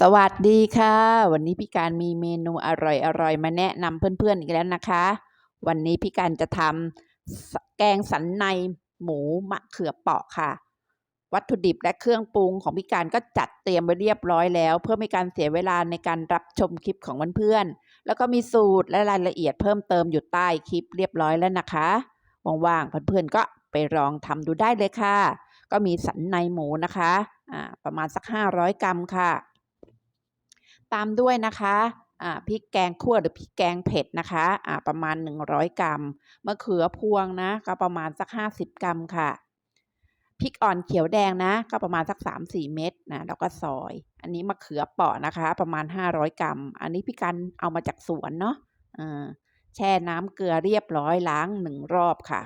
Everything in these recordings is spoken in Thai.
สวัสดีค่ะ วันนี้พี่การมีเมนูอร่อยๆมาแนะนำเพื่อนๆอีกแล้วนะคะ วันนี้พี่การจะทำแกงสันในหมูมะเขือเปราะค่ะ วัตถุดิบและเครื่องปรุงของพี่การก็จัดเตรียมไว้เรียบร้อยแล้ว เพื่อไม่การเสียเวลาในการรับชมคลิปของเพื่อนๆแล้วก็มีสูตรและรายละเอียดเพิ่มเติมอยู่ใต้คลิปเรียบร้อยแล้วนะคะว่างๆเพื่อนๆก็ไปลองทำดูได้เลยค่ะ ก็มีสันในหมูนะคะประมาณสัก 500 กรัมค่ะ ตามด้วยนะคะพริกแกงคั่วหรือพริกแกงเผ็ดนะคะอ่าประมาณ 100 กรัมมะเขือพวงนะก็ประมาณสัก 50 กรัมค่ะพริกอ่อนเขียวแดงนะ ก็ประมาณสัก 3-4 เม็ดนะแล้วก็ซอย อันนี้มะเขือเปาะนะคะ ประมาณ 500 กรัม อันนี้พี่กันเอามาจากสวนเนาะแช่น้ำเกลือเรียบร้อยล้างหนึ่งรอบค่ะ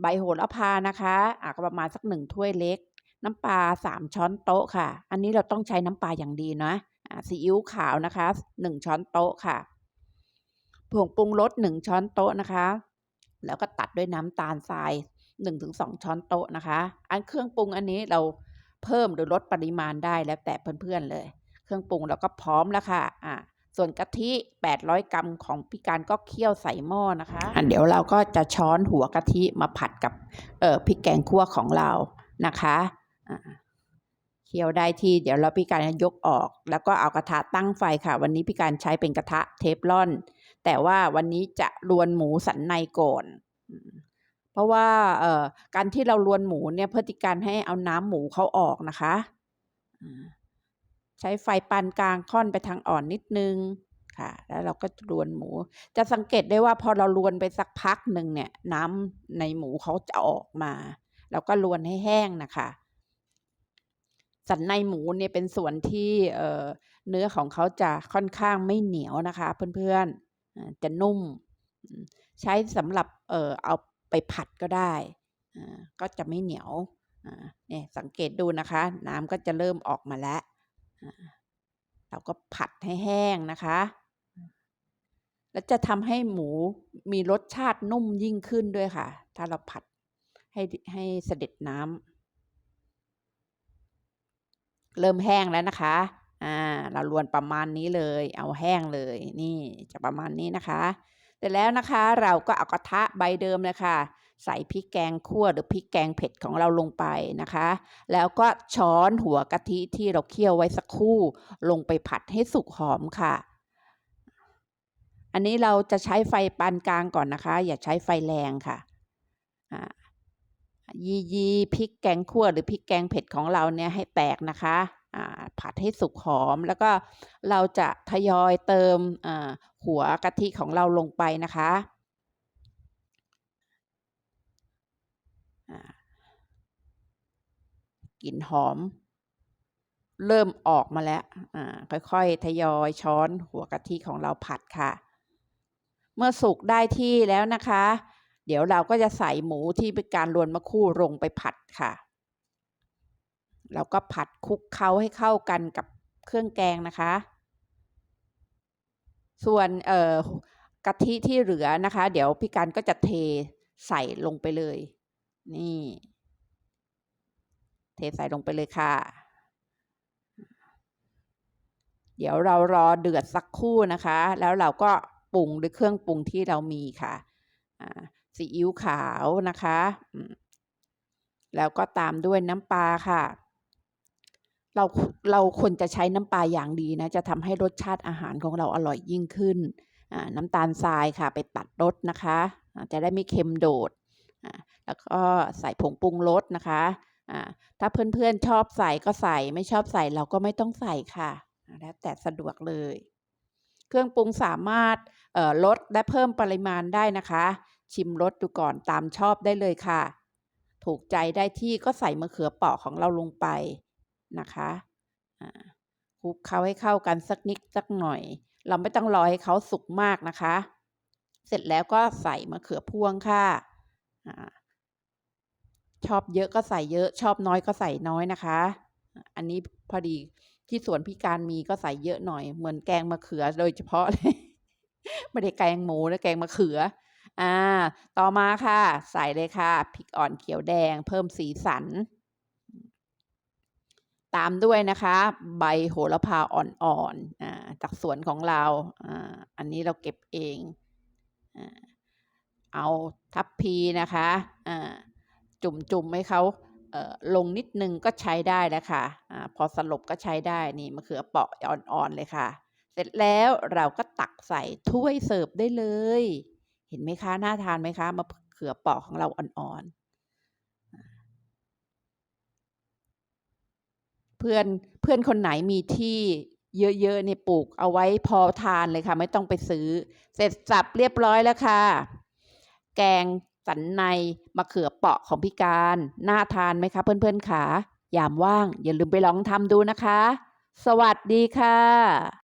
ใบโหระพานะคะก็ประมาณสักหนึ่งถ้วยเล็ก น้ำปลาสามช้อนโต๊ะค่ะ อันนี้เราต้องใช้น้ำปลาอย่างดีนะซีอิ๊วขาวนะคะหนึ่งช้อนโต๊ะค่ะ ผงปรุงรสหนึ่งช้อนโต๊ะนะคะ แล้วก็ตัดด้วยน้ำตาลทรายหนึ่งถึงสองช้อนโต๊ะนะคะ อันเครื่องปรุงอันนี้เราเพิ่มหรือลดปริมาณได้แล้วแต่เพื่อนๆเลย เครื่องปรุงเราก็พร้อมแล้วค่ะอ่าส่วนกะทิ 800 กรัมของพี่การก็เคี่ยวใส่หม้อนะคะอะเดี๋ยวเราก็จะช้อนหัวกะทิมาผัดกับเออพริกแกงคั่วของเรานะคะ เคี่ยวได้ที่เดี๋ยวเราพี่การยกออก แล้วก็เอากระทะตั้งไฟค่ะ วันนี้พี่การใช้เป็นกระทะเทฟลอน แต่ว่าวันนี้จะรวนหมูสันในก่อนเพราะว่าเอ่อการที่เรารวนหมูเนี่ยเพื่อที่การให้เอาน้ำหมูเขาออกนะคะใช้ไฟปานกลางค่อนไปทางอ่อนนิดนึงค่ะ แล้วเราก็รวนหมู จะสังเกตได้ว่าพอเรารวนไปสักพักหนึ่งเนี่ย น้ำในหมูเขาจะออกมา เราก็รวนให้แห้งนะคะ สันในหมูเนี่ยเป็นส่วนที่เอ่อเนื้อของเขาจะค่อนข้างไม่เหนียวนะคะ เพื่อนๆจะนุ่ม ใช้สำหรับเอ่อเอาไปผัดก็ได้ก็จะไม่เหนียวเนี่ยสังเกตดูนะคะ น้ำก็จะเริ่มออกมาแล้วเราก็ผัดให้แห้งนะคะ แล้วจะทำให้หมูมีรสชาตินุ่มยิ่งขึ้นด้วยค่ะ ถ้าเราผัดให้ให้เสด็จน้ำ เริ่มแห้งแล้วนะคะ อ่า เราลวนประมาณนี้เลย เอาแห้งเลย นี่จะประมาณนี้นะคะ เสร็จแล้วนะคะ เราก็เอากระทะใบเดิมเลยค่ะใส่พริกแกงคั่วหรือพริกแกงเผ็ดของเราลงไปนะคะ แล้วก็ช้อนหัวกะทิที่เราเคี่ยวไว้สักครู่ ลงไปผัดให้สุกหอมค่ะ อันนี้เราจะใช้ไฟปานกลางก่อนนะคะ อย่าใช้ไฟแรงค่ะ ยียีพริกแกงคั่วหรือพริกแกงเผ็ดของเราเนี่ยให้แตกนะคะผัดให้สุกหอม แล้วก็เราจะทยอยเติมหัวกะทิของเราลงไปนะคะกลิ่นหอม เริ่มออกมาแล้วค่อยๆ ทยอยช้อนหัวกะทิของเราผัดค่ะ เมื่อสุกได้ที่แล้วนะคะ เดี๋ยวเราก็จะใส่หมูที่เป็นการรวนมะคู่ลงไปผัดค่ะ แล้วก็ผัดคลุกเคล้าให้เข้ากันกับเครื่องแกงนะคะ ส่วนเอ่อกะทิที่เหลือนะคะ เดี๋ยวพี่การก็จะเทใส่ลงไปเลย นี่ เทใส่ลงไปเลยค่ะ เดี๋ยวเรารอเดือดสักครู่นะคะ แล้วเราก็ปรุงด้วยเครื่องปรุงที่เรามีค่ะอ่า ซีอิ๊วขาวนะคะ แล้วก็ตามด้วยน้ำปลาค่ะ เราเราควรจะใช้น้ำปลาอย่างดีนะ จะทำให้รสชาติอาหารของเราอร่อยยิ่งขึ้น น้ำตาลทรายค่ะ ไปตัดรสนะคะ จะได้ไม่เค็มโดด แล้วก็ใส่ผงปรุงรสนะคะถ้าเพื่อนๆชอบใส่ก็ใส่ไม่ชอบใส่เราก็ไม่ต้องใส่ค่ะ แล้วแต่สะดวกเลย เครื่องปรุงสามารถลดและเพิ่มปริมาณได้นะคะ ชิมรสดูก่อนตามชอบได้เลยค่ะ ถูกใจได้ที่ก็ใส่มะเขือเปราะของเราลงไปนะคะคลุกเคล้าให้เข้ากันสักนิดสักหน่อย เราไม่ต้องรอให้เขาสุกมากนะคะ เสร็จแล้วก็ใส่มะเขือพวงค่ะอชอบเยอะก็ใส่เยอะ ชอบน้อยก็ใส่น้อยนะคะ อันนี้พอดีที่สวนพี่การมีก็ใส่เยอะหน่อย เหมือนแกงมะเขือโดยเฉพาะเลย ไม่ได้แกงหมูนะแกงมะเขือ อ่า ต่อมาค่ะ ใส่เลยค่ะพริกอ่อนเขียวแดง เพิ่มสีสัน ตามด้วยนะคะ ใบโหระพาอ่อนๆอ่าจากสวนของเราอ่าอันนี้เราเก็บเองอาเอาทัพพีนะคะอ่าจุ่มๆให้เขาเอ่อลงนิดนึงก็ใช้ได้แล้วค่ะอาพอสลบก็ใช้ได้นี่มะเขือเปราะอ่อนๆเลยค่ะ เสร็จแล้วเราก็ตักใส่ถ้วยเสิร์ฟได้เลย เห็นไหมคะน่าทานไหมคะมะเขือเปราะของเราอ่อนๆ เพื่อนเพื่อนคนไหนมีที่เยอะๆเนี่ยปลูกเอาไว้พอทานเลยค่ะ ไม่ต้องไปซื้อ เสร็จสับเรียบร้อยแล้วค่ะ แกงสันในมะเขือเปาะของพี่การน่าทานไหมคะ เพื่อนๆค่ะยามว่าง อย่าลืมไปลองทำดูนะคะ สวัสดีค่ะ